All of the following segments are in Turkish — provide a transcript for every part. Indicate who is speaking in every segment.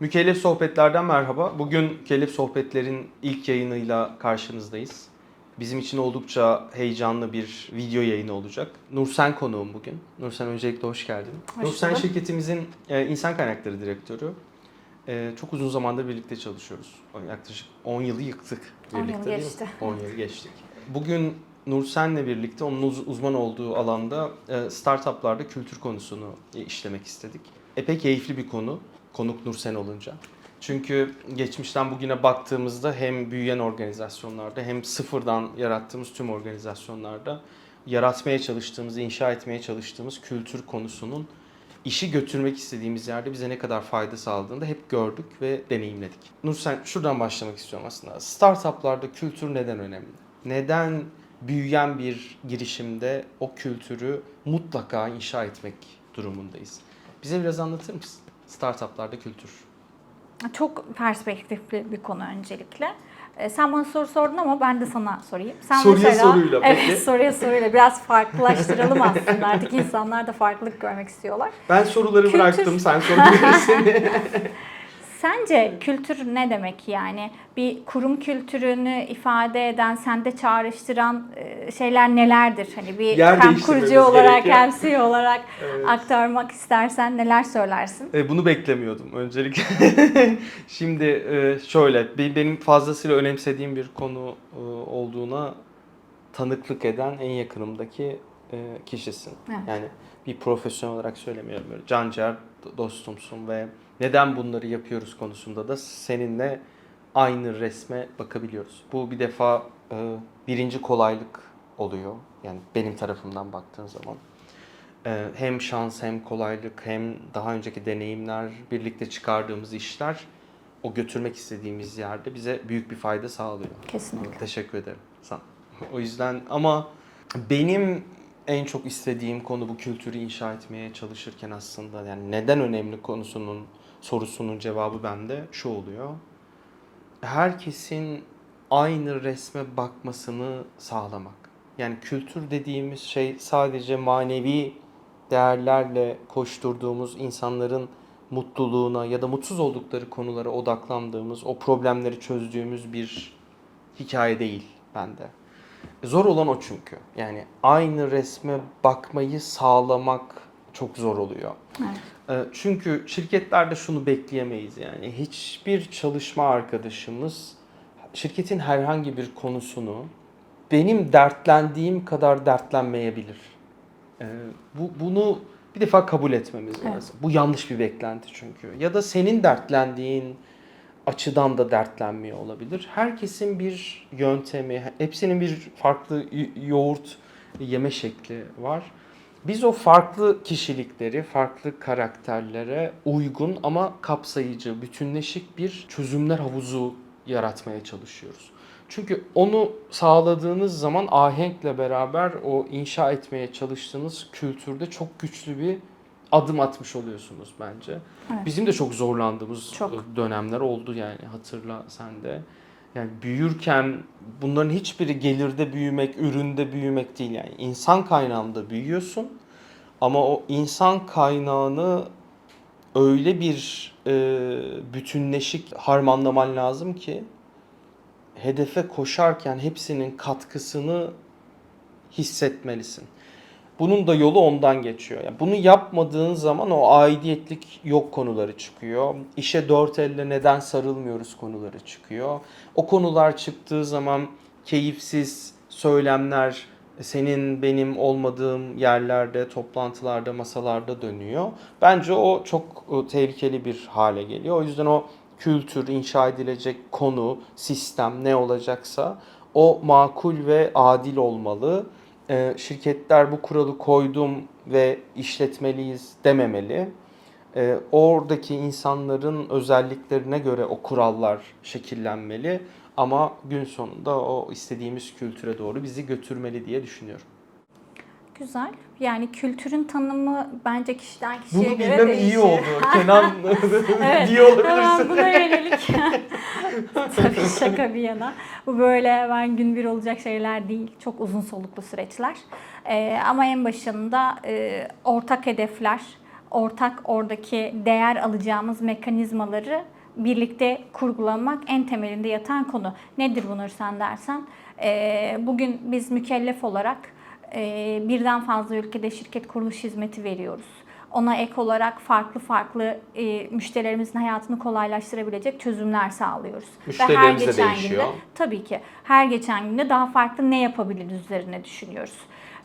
Speaker 1: Mükellef Sohbetler'den merhaba. Bugün Mükellef Sohbetler'in ilk yayınıyla karşınızdayız. Bizim için oldukça heyecanlı bir video yayını olacak. Nursen konuğum bugün. Nursen öncelikle hoş geldin.
Speaker 2: Hoş
Speaker 1: Nursen
Speaker 2: bulduk.
Speaker 1: şirketimizin e, insan kaynakları direktörü. E, çok uzun zamandır birlikte çalışıyoruz. Yaklaşık 10 yılı yıktık
Speaker 2: 10 yıl
Speaker 1: birlikte değil mi?
Speaker 2: geçti.
Speaker 1: 10 yıl geçtik. Bugün Nursen'le birlikte onun uz- uzman olduğu alanda e, startuplarda kültür konusunu e, işlemek istedik. Epey keyifli bir konu. Konuk Nursen olunca. Çünkü geçmişten bugüne baktığımızda hem büyüyen organizasyonlarda hem sıfırdan yarattığımız tüm organizasyonlarda yaratmaya çalıştığımız, inşa etmeye çalıştığımız kültür konusunun işi götürmek istediğimiz yerde bize ne kadar fayda sağladığını da hep gördük ve deneyimledik. Nursen şuradan başlamak istiyorum aslında. Startuplarda kültür neden önemli? Neden büyüyen bir girişimde o kültürü mutlaka inşa etmek durumundayız? Bize biraz anlatır mısın? Startuplarda kültür.
Speaker 2: Çok perspektifli bir konu öncelikle. Ee, Sen bana soru sordun ama ben de sana sorayım. Sen
Speaker 1: Soruya soruyla peki.
Speaker 2: Evet soruya soruyla biraz farklılaştıralım aslında. Artık insanlar da farklılık görmek istiyorlar.
Speaker 1: Ben soruları
Speaker 2: Kültür-
Speaker 1: bıraktım, sen sorabilirsin.
Speaker 2: Sence kültür ne demek yani? Bir kurum kültürünü ifade eden, sende çağrıştıran e, şeyler nelerdir? Hani bir
Speaker 1: Yer
Speaker 2: hem kurucu olarak hem CEO olarak
Speaker 1: Evet.
Speaker 2: aktarmak istersen neler söylersin?
Speaker 1: E, Bunu beklemiyordum öncelikle. Şimdi e, şöyle, be- benim fazlasıyla önemsediğim bir konu e, olduğuna tanıklık eden en yakınımdaki e, kişisin.
Speaker 2: Evet.
Speaker 1: Yani bir profesyonel olarak söylemiyorum. Böyle can ciğer dostumsun ve neden bunları yapıyoruz konusunda da seninle aynı resme bakabiliyoruz. Bu bir defa e, birinci kolaylık oluyor. Yani benim tarafımdan baktığın zaman. Ee, hem şans hem kolaylık hem daha önceki deneyimler birlikte çıkardığımız işler o götürmek istediğimiz yerde bize büyük bir fayda sağlıyor.
Speaker 2: Kesinlikle.
Speaker 1: Teşekkür ederim sana. O yüzden ama benim en çok istediğim konu bu kültürü inşa etmeye çalışırken aslında yani neden önemli konusunun sorusunun cevabı bende şu oluyor. Herkesin aynı resme bakmasını sağlamak. Yani kültür dediğimiz şey sadece manevi değerlerle koşturduğumuz insanların mutluluğuna ya da mutsuz oldukları konulara odaklandığımız, o problemleri çözdüğümüz bir hikaye değil bende. Zor olan o çünkü. Yani aynı resme bakmayı sağlamak çok zor oluyor.
Speaker 2: Evet.
Speaker 1: Ee, Çünkü şirketlerde şunu bekleyemeyiz yani. Hiçbir çalışma arkadaşımız şirketin herhangi bir konusunu benim dertlendiğim kadar dertlenmeyebilir. Ee, Bu bunu bir defa kabul etmemiz
Speaker 2: Evet.
Speaker 1: lazım. Bu yanlış bir beklenti çünkü. Ya da senin dertlendiğin açıdan da dertlenmiyor olabilir. Herkesin bir yöntemi, hepsinin bir farklı yoğurt yeme şekli var. Biz o farklı kişilikleri, farklı karakterlere uygun ama kapsayıcı, bütünleşik bir çözümler havuzu yaratmaya çalışıyoruz. Çünkü onu sağladığınız zaman ahenkle beraber o inşa etmeye çalıştığınız kültürde çok güçlü bir adım atmış oluyorsunuz bence.
Speaker 2: Evet.
Speaker 1: Bizim de çok zorlandığımız
Speaker 2: Çok.
Speaker 1: dönemler oldu yani hatırla sen de. Yani büyürken bunların hiçbiri gelirde büyümek, üründe büyümek değil yani. insan kaynağında büyüyorsun ama o insan kaynağını öyle bir e, bütünleşik harmanlaman lazım ki hedefe koşarken hepsinin katkısını hissetmelisin. Bunun da yolu ondan geçiyor. Yani bunu yapmadığın zaman o aidiyetlik yok konuları çıkıyor. İşe dört elle neden sarılmıyoruz konuları çıkıyor. O konular çıktığı zaman keyifsiz söylemler senin benim olmadığım yerlerde, toplantılarda, masalarda dönüyor. Bence o çok e, tehlikeli bir hale geliyor. O yüzden o kültür, inşa edilecek konu, sistem ne olacaksa o makul ve adil olmalı. Ee, şirketler bu kuralı koydum ve işletmeliyiz dememeli. Ee, oradaki insanların özelliklerine göre o kurallar şekillenmeli ama gün sonunda o istediğimiz kültüre doğru bizi götürmeli diye düşünüyorum.
Speaker 2: Güzel. Yani kültürün tanımı bence kişiden kişiye
Speaker 1: Bunu
Speaker 2: göre
Speaker 1: bilmem
Speaker 2: değişir.
Speaker 1: iyi oldu. Kenan
Speaker 2: Evet,
Speaker 1: diye olabilirsin.
Speaker 2: Hemen buna yönelik. Tabii şaka bir yana. Bu böyle hemen gün bir olacak şeyler değil. Çok uzun soluklu süreçler. Ee, ama en başında e, ortak hedefler, ortak oradaki değer alacağımız mekanizmaları birlikte kurgulamak en temelinde yatan konu. Nedir bu Nursen dersen? Ee, bugün biz mükellef olarak e, birden fazla ülkede şirket kuruluş hizmeti veriyoruz. Ona ek olarak farklı farklı e, müşterilerimizin hayatını kolaylaştırabilecek çözümler sağlıyoruz.
Speaker 1: Müşterilerimiz de değişiyor.
Speaker 2: günde tabii ki her geçen günde daha farklı ne yapabiliriz üzerine düşünüyoruz.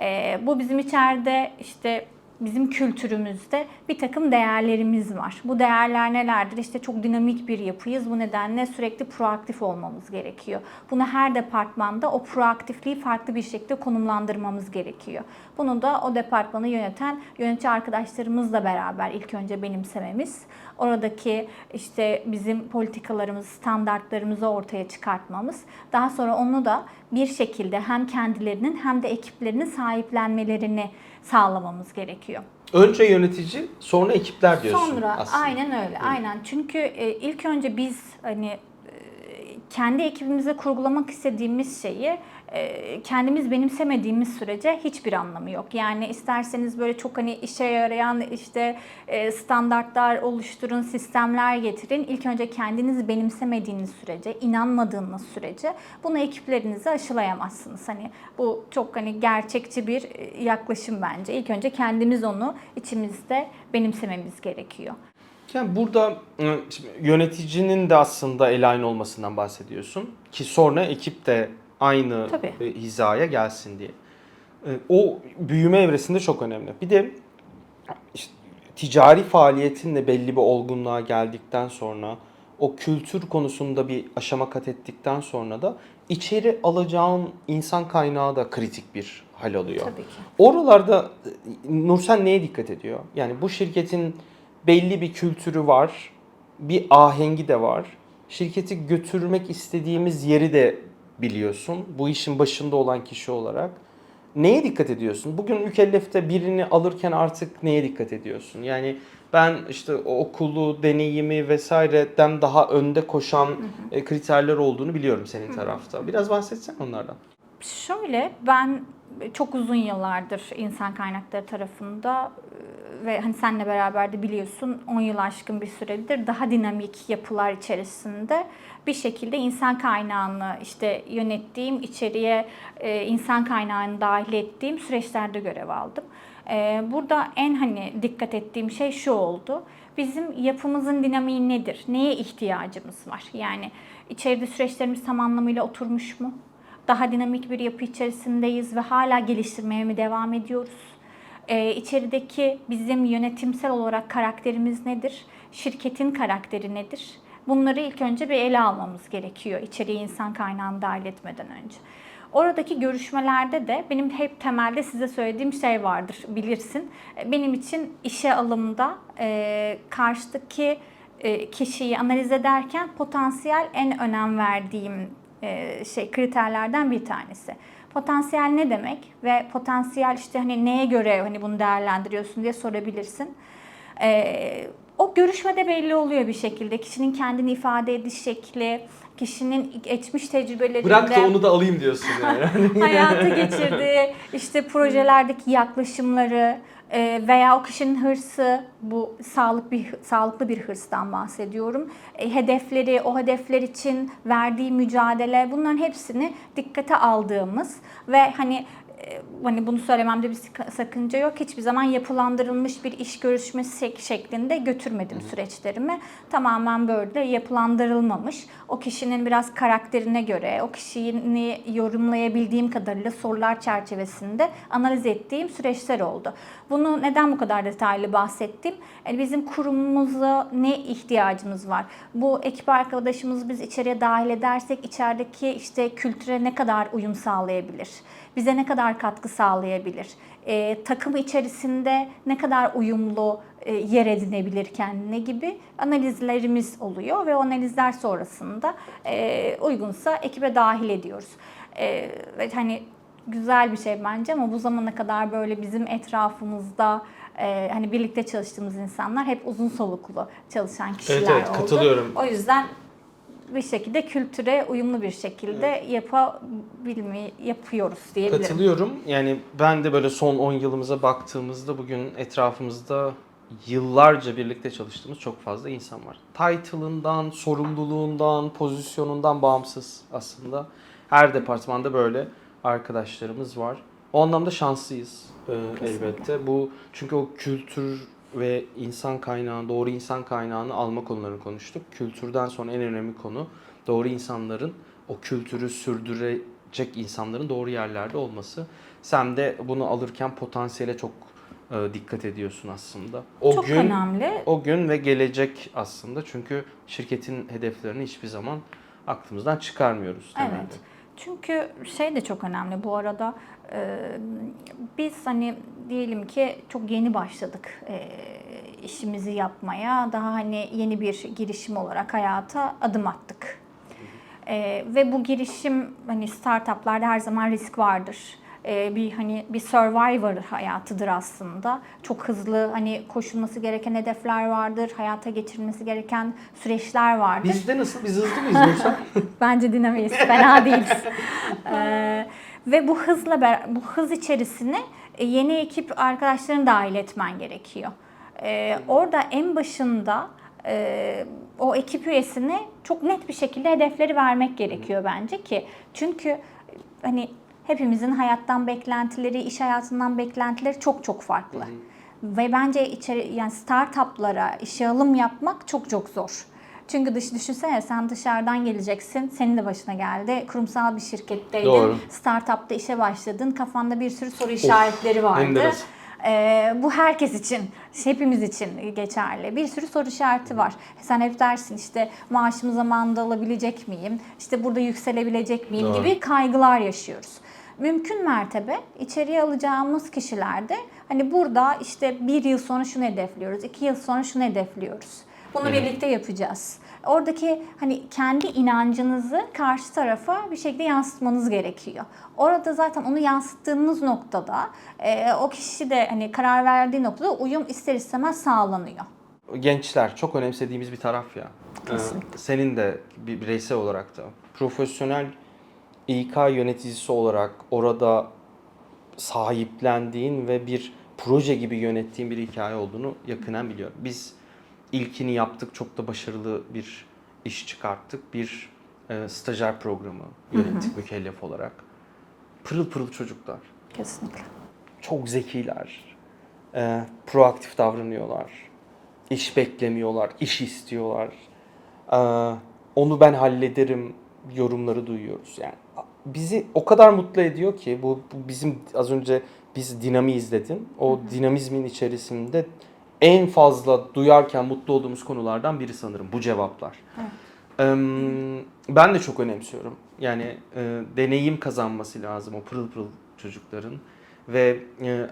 Speaker 2: Ee, bu bizim içeride işte bizim kültürümüzde bir takım değerlerimiz var. Bu değerler nelerdir? İşte çok dinamik bir yapıyız. Bu nedenle sürekli proaktif olmamız gerekiyor. Bunu her departmanda o proaktifliği farklı bir şekilde konumlandırmamız gerekiyor. Bunu da o departmanı yöneten yönetici arkadaşlarımızla beraber ilk önce benimsememiz, oradaki işte bizim politikalarımızı, standartlarımızı ortaya çıkartmamız, daha sonra onu da bir şekilde hem kendilerinin hem de ekiplerinin sahiplenmelerini sağlamamız gerekiyor.
Speaker 1: Önce yönetici, sonra ekipler diyorsun
Speaker 2: Sonra
Speaker 1: aslında.
Speaker 2: aynen öyle. Aynen. Çünkü e, ilk önce biz hani kendi ekibimize kurgulamak istediğimiz şeyi e, kendimiz benimsemediğimiz sürece hiçbir anlamı yok. Yani isterseniz böyle çok hani işe yarayan işte e, standartlar oluşturun, sistemler getirin. İlk önce kendiniz benimsemediğiniz sürece, inanmadığınız sürece bunu ekiplerinize aşılayamazsınız. Hani bu çok hani gerçekçi bir e, yaklaşım bence. İlk önce kendimiz onu içimizde benimsememiz gerekiyor.
Speaker 1: Yani burada e, yöneticinin de aslında el aynı olmasından bahsediyorsun ki sonra ekip de aynı
Speaker 2: Tabii.
Speaker 1: e, hizaya gelsin diye. E, O büyüme evresinde çok önemli. Bir de işte ticari faaliyetinle belli bir olgunluğa geldikten sonra o kültür konusunda bir aşama kat ettikten sonra da içeri alacağın insan kaynağı da kritik bir hal alıyor.
Speaker 2: Tabii ki.
Speaker 1: Oralarda Nursen neye dikkat ediyor? Yani bu şirketin belli bir kültürü var, bir ahengi de var. Şirketi götürmek istediğimiz yeri de biliyorsun. Bu işin başında olan kişi olarak. Neye dikkat ediyorsun? Bugün mükellefte birini alırken artık neye dikkat ediyorsun? Yani ben işte okulu, deneyimi vesaireden daha önde koşan e, kriterler olduğunu biliyorum senin tarafta. Biraz bahsetsen onlardan.
Speaker 2: Şöyle ben çok uzun yıllardır insan kaynakları tarafında e, ve hani senle beraber de biliyorsun 10 yıl aşkın bir süredir daha dinamik yapılar içerisinde bir şekilde insan kaynağını işte yönettiğim, içeriye e, insan kaynağını dahil ettiğim süreçlerde görev aldım. E, Burada en hani dikkat ettiğim şey şu oldu. Bizim yapımızın dinamiği nedir? Neye ihtiyacımız var? Yani içeride süreçlerimiz tam anlamıyla oturmuş mu? Daha dinamik bir yapı içerisindeyiz ve hala geliştirmeye mi devam ediyoruz? Ee, içerideki bizim yönetimsel olarak karakterimiz nedir? Şirketin karakteri nedir? Bunları ilk önce bir ele almamız gerekiyor içeriye insan kaynağını dahil etmeden önce. Oradaki görüşmelerde de benim hep temelde size söylediğim şey vardır bilirsin. E, Benim için işe alımda e, karşıdaki e, kişiyi analiz ederken potansiyel en önem verdiğim e, şey kriterlerden bir tanesi. Potansiyel ne demek ve potansiyel işte hani neye göre hani bunu değerlendiriyorsun diye sorabilirsin. E, o görüşmede belli oluyor bir şekilde. Kişinin kendini ifade ediş şekli, kişinin geçmiş tecrübelerinde
Speaker 1: Bırak da onu da alayım diyorsun yani.
Speaker 2: hayata geçirdiği işte projelerdeki yaklaşımları e, veya o kişinin hırsı bu sağlık bir sağlıklı bir hırstan bahsediyorum. E, hedefleri, o hedefler için verdiği mücadele bunların hepsini dikkate aldığımız ve hani hani bunu söylememde bir sakınca yok. Hiçbir zaman yapılandırılmış bir iş görüşmesi şek- şeklinde götürmedim süreçlerimi. Tamamen böyle yapılandırılmamış. O kişinin biraz karakterine göre, o kişiyi yorumlayabildiğim kadarıyla sorular çerçevesinde analiz ettiğim süreçler oldu. Bunu neden bu kadar detaylı bahsettim? Yani bizim kurumumuza ne ihtiyacımız var? Bu ekip arkadaşımızı biz içeriye dahil edersek içerideki işte kültüre ne kadar uyum sağlayabilir? Bize ne kadar katkı sağlayabilir? Ee, takım içerisinde ne kadar uyumlu e, yer edinebilir kendine gibi analizlerimiz oluyor ve analizler sonrasında e, uygunsa ekibe dahil ediyoruz. E, ve hani güzel bir şey bence ama bu zamana kadar böyle bizim etrafımızda e, hani birlikte çalıştığımız insanlar hep uzun soluklu çalışan kişiler
Speaker 1: Evet, evet,
Speaker 2: oldu.
Speaker 1: katılıyorum.
Speaker 2: O yüzden bir şekilde kültüre uyumlu bir şekilde yapabilmeyi yapıyoruz diyebilirim.
Speaker 1: Katılıyorum. Yani ben de böyle son 10 yılımıza baktığımızda bugün etrafımızda yıllarca birlikte çalıştığımız çok fazla insan var. Title'ından, sorumluluğundan, pozisyonundan bağımsız aslında. Her departmanda böyle arkadaşlarımız var. O anlamda şanslıyız e, elbette. Bu çünkü o kültür ve insan kaynağı, doğru insan kaynağını alma konularını konuştuk. Kültürden sonra en önemli konu doğru insanların o kültürü sürdürecek insanların doğru yerlerde olması. Sen de bunu alırken potansiyele çok e, dikkat ediyorsun aslında. O
Speaker 2: Çok
Speaker 1: gün
Speaker 2: önemli.
Speaker 1: o gün ve gelecek aslında çünkü şirketin hedeflerini hiçbir zaman aklımızdan çıkarmıyoruz temelde.
Speaker 2: Evet. Çünkü şey de çok önemli bu arada. E, biz hani diyelim ki çok yeni başladık e, işimizi yapmaya. Daha hani yeni bir girişim olarak hayata adım attık. E, ve bu girişim hani startuplarda her zaman risk vardır. E, bir hani bir survivor hayatıdır aslında. Çok hızlı hani koşulması gereken hedefler vardır, hayata geçirilmesi gereken süreçler vardır.
Speaker 1: Bizde nasıl? Biz hızlı mıyız Nursel?
Speaker 2: Bence dinamiyiz, fena değiliz. Ee, ve bu hızla bu hız içerisine e, yeni ekip arkadaşlarını dahil etmen gerekiyor. Ee, orada en başında e, o ekip üyesine çok net bir şekilde hedefleri vermek gerekiyor bence ki çünkü hani hepimizin hayattan beklentileri, iş hayatından beklentileri çok çok farklı. Ve bence içeri yani startuplara işe alım yapmak çok çok zor. Çünkü dış düşünsene sen dışarıdan geleceksin. Senin de başına geldi. Kurumsal bir şirketteydin.
Speaker 1: Doğru.
Speaker 2: Startupta işe başladın. Kafanda bir sürü soru işaretleri vardı. Ee, bu herkes için, hepimiz için geçerli. Bir sürü soru işareti var. Sen hep dersin işte maaşımı zamanında alabilecek miyim? İşte burada yükselebilecek miyim
Speaker 1: Doğru.
Speaker 2: gibi kaygılar yaşıyoruz. Mümkün mertebe içeriye alacağımız kişilerde hani burada işte bir yıl sonra şunu hedefliyoruz, iki yıl sonra şunu hedefliyoruz. Bunu
Speaker 1: Evet.
Speaker 2: birlikte yapacağız. Oradaki hani kendi inancınızı karşı tarafa bir şekilde yansıtmanız gerekiyor. Orada zaten onu yansıttığınız noktada e, o kişi de hani karar verdiği noktada uyum ister istemez sağlanıyor.
Speaker 1: Gençler çok önemsediğimiz bir taraf ya. Ee,
Speaker 2: Kesinlikle.
Speaker 1: senin de bir bireysel olarak da profesyonel İK yöneticisi olarak orada sahiplendiğin ve bir proje gibi yönettiğin bir hikaye olduğunu yakından biliyorum. Biz ilkini yaptık, çok da başarılı bir iş çıkarttık. Bir e, stajyer programı yönettik mükellef olarak. Pırıl pırıl çocuklar.
Speaker 2: Kesinlikle.
Speaker 1: Çok zekiler. e, proaktif davranıyorlar. İş beklemiyorlar, iş istiyorlar. E, onu ben hallederim yorumları duyuyoruz. Yani bizi o kadar mutlu ediyor ki bu, bu bizim az önce biz dinami izledin. O dinamizmin içerisinde en fazla duyarken mutlu olduğumuz konulardan biri sanırım bu cevaplar.
Speaker 2: Evet.
Speaker 1: Ben de çok önemsiyorum. Yani e, deneyim kazanması lazım o pırıl pırıl çocukların ve e,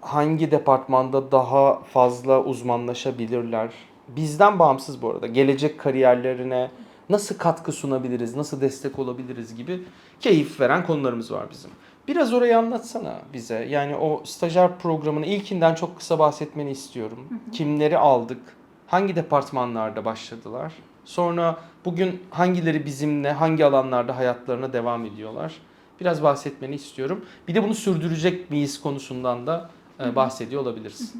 Speaker 1: hangi departmanda daha fazla uzmanlaşabilirler. Bizden bağımsız bu arada. Gelecek kariyerlerine nasıl katkı sunabiliriz, nasıl destek olabiliriz gibi keyif veren konularımız var bizim. Biraz orayı anlatsana bize. Yani o stajyer programını ilkinden çok kısa bahsetmeni istiyorum. Kimleri aldık? Hangi departmanlarda başladılar? Sonra bugün hangileri bizimle, hangi alanlarda hayatlarına devam ediyorlar? Biraz bahsetmeni istiyorum. Bir de bunu sürdürecek miyiz konusundan da e, bahsediyor olabiliriz.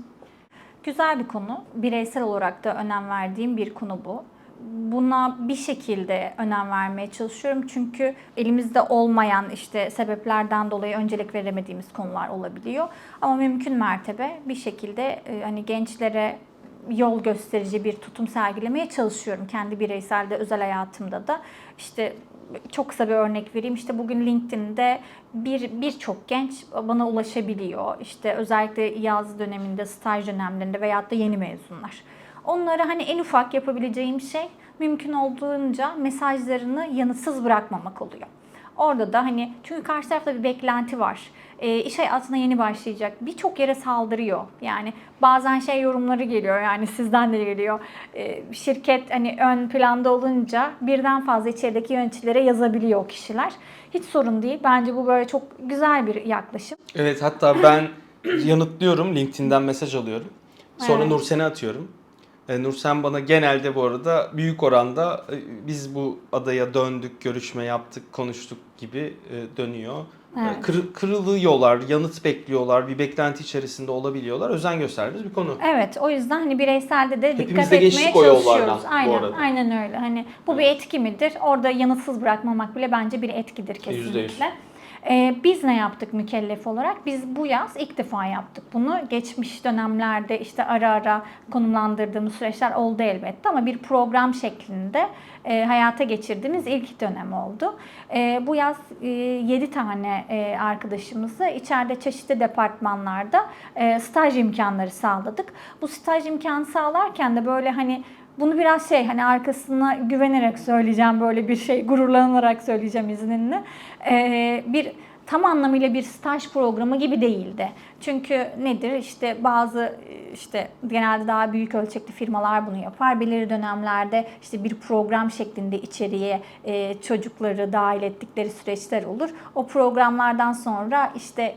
Speaker 2: Güzel bir konu. Bireysel olarak da önem verdiğim bir konu bu. Buna bir şekilde önem vermeye çalışıyorum çünkü elimizde olmayan işte sebeplerden dolayı öncelik veremediğimiz konular olabiliyor. Ama mümkün mertebe bir şekilde e, hani gençlere yol gösterici bir tutum sergilemeye çalışıyorum. Kendi bireysel de özel hayatımda da işte çok kısa bir örnek vereyim. İşte bugün LinkedIn'de bir birçok genç bana ulaşabiliyor. İşte özellikle yaz döneminde, staj dönemlerinde veyahut da yeni mezunlar. Onlara hani en ufak yapabileceğim şey mümkün olduğunca mesajlarını yanıtsız bırakmamak oluyor. Orada da hani çünkü karşı tarafta bir beklenti var. E, iş hayatına yeni başlayacak. Birçok yere saldırıyor. Yani bazen şey yorumları geliyor yani sizden de geliyor. E, şirket hani ön planda olunca birden fazla içerideki yöneticilere yazabiliyor o kişiler. Hiç sorun değil. Bence bu böyle çok güzel bir yaklaşım.
Speaker 1: Evet hatta ben yanıtlıyorum. LinkedIn'den mesaj alıyorum. Sonra
Speaker 2: Evet.
Speaker 1: Nursen'e atıyorum. E, Nur sen bana genelde bu arada büyük oranda e, biz bu adaya döndük, görüşme yaptık, konuştuk gibi e, dönüyor.
Speaker 2: Evet.
Speaker 1: Kır, kırılıyorlar, yanıt bekliyorlar, bir beklenti içerisinde olabiliyorlar. Özen gösterdiğimiz bir konu.
Speaker 2: Evet, o yüzden hani bireyselde de
Speaker 1: Hepimiz
Speaker 2: dikkat
Speaker 1: de
Speaker 2: etmeye çalışıyoruz. Aynen, aynen öyle. Hani bu evet. bir etki midir? Orada yanıtsız bırakmamak bile bence bir etkidir kesinlikle. %100. Ee, biz ne yaptık mükellef olarak? Biz bu yaz ilk defa yaptık bunu. Geçmiş dönemlerde işte ara ara konumlandırdığımız süreçler oldu elbette ama bir program şeklinde e, hayata geçirdiğimiz ilk dönem oldu. E, bu yaz e, 7 tane e, arkadaşımızı içeride çeşitli departmanlarda e, staj imkanları sağladık. Bu staj imkanı sağlarken de böyle hani bunu biraz şey hani arkasına güvenerek söyleyeceğim böyle bir şey gururlanarak söyleyeceğim izninle. Ee, bir tam anlamıyla bir staj programı gibi değildi. Çünkü nedir işte bazı işte genelde daha büyük ölçekli firmalar bunu yapar. Belirli dönemlerde işte bir program şeklinde içeriye e, çocukları dahil ettikleri süreçler olur. O programlardan sonra işte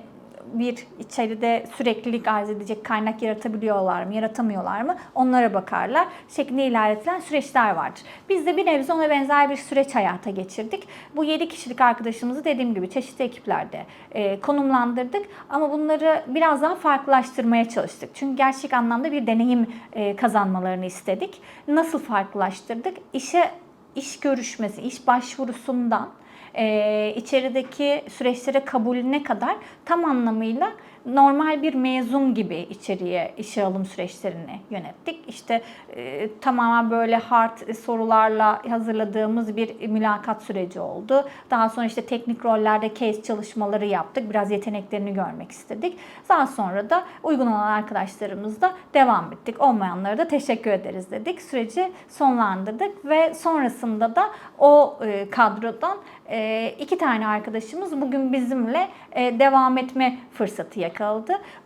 Speaker 2: bir içeride süreklilik arz edecek kaynak yaratabiliyorlar mı, yaratamıyorlar mı onlara bakarlar şeklinde ilerletilen süreçler vardır. Biz de bir nebze ona benzer bir süreç hayata geçirdik. Bu 7 kişilik arkadaşımızı dediğim gibi çeşitli ekiplerde e, konumlandırdık ama bunları biraz daha farklılaştırmaya çalıştık. Çünkü gerçek anlamda bir deneyim e, kazanmalarını istedik. Nasıl farklılaştırdık? İşe iş görüşmesi, iş başvurusundan e, içerideki süreçlere kabulüne kadar tam anlamıyla normal bir mezun gibi içeriye işe alım süreçlerini yönettik. İşte e, tamamen böyle hard sorularla hazırladığımız bir mülakat süreci oldu. Daha sonra işte teknik rollerde case çalışmaları yaptık. Biraz yeteneklerini görmek istedik. Daha sonra da uygun olan arkadaşlarımızla devam ettik. Olmayanlara da teşekkür ederiz dedik. Süreci sonlandırdık ve sonrasında da o e, kadrodan e, iki tane arkadaşımız bugün bizimle e, devam etme fırsatı yakaladı.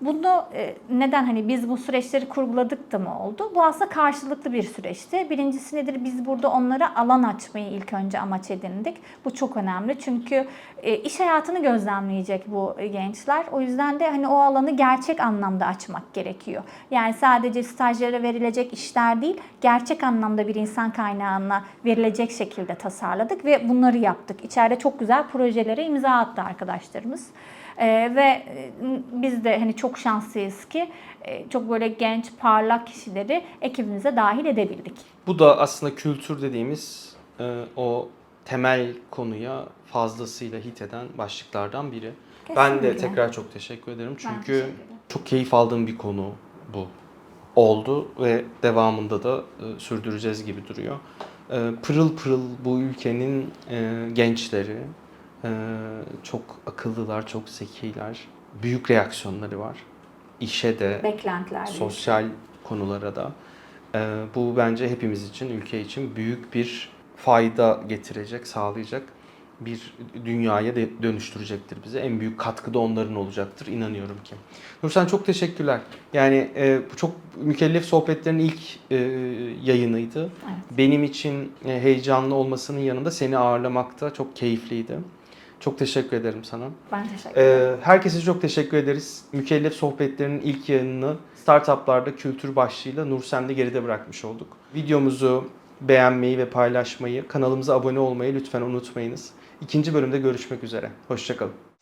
Speaker 2: Bunu e, neden hani biz bu süreçleri kurguladık da mı oldu? Bu aslında karşılıklı bir süreçti. Birincisi nedir? Biz burada onlara alan açmayı ilk önce amaç edindik. Bu çok önemli çünkü e, iş hayatını gözlemleyecek bu e, gençler. O yüzden de hani o alanı gerçek anlamda açmak gerekiyor. Yani sadece stajyere verilecek işler değil, gerçek anlamda bir insan kaynağına verilecek şekilde tasarladık ve bunları yaptık. İçeride çok güzel projelere imza attı arkadaşlarımız. Ee, ve e, biz de hani çok şanslıyız ki e, çok böyle genç, parlak kişileri ekibimize dahil edebildik.
Speaker 1: Bu da aslında kültür dediğimiz e, o temel konuya fazlasıyla hit eden başlıklardan biri. Ben de
Speaker 2: Kesinlikle.
Speaker 1: tekrar çok teşekkür ederim çünkü
Speaker 2: teşekkür ederim.
Speaker 1: çok keyif aldığım bir konu bu oldu ve devamında da e, sürdüreceğiz gibi duruyor. E, pırıl pırıl bu ülkenin e, gençleri e, çok akıllılar, çok zekiler, büyük reaksiyonları var. İşe de,
Speaker 2: Beklentiler.
Speaker 1: sosyal konulara da. Ee, bu bence hepimiz için, ülke için büyük bir fayda getirecek, sağlayacak bir dünyaya de dönüştürecektir bize. En büyük katkı da onların olacaktır inanıyorum ki. Nursen çok teşekkürler. Yani e, bu çok mükellef sohbetlerin ilk e, yayınıydı.
Speaker 2: Evet.
Speaker 1: Benim için e, heyecanlı olmasının yanında seni ağırlamak da çok keyifliydi. Çok teşekkür ederim sana.
Speaker 2: Ben teşekkür ederim.
Speaker 1: Ee, herkese çok teşekkür ederiz. Mükellef Sohbetlerinin ilk yayınını Startuplarda Kültür başlığıyla Nursen'de geride bırakmış olduk. Videomuzu beğenmeyi ve paylaşmayı, kanalımıza abone olmayı lütfen unutmayınız. İkinci bölümde görüşmek üzere. Hoşçakalın.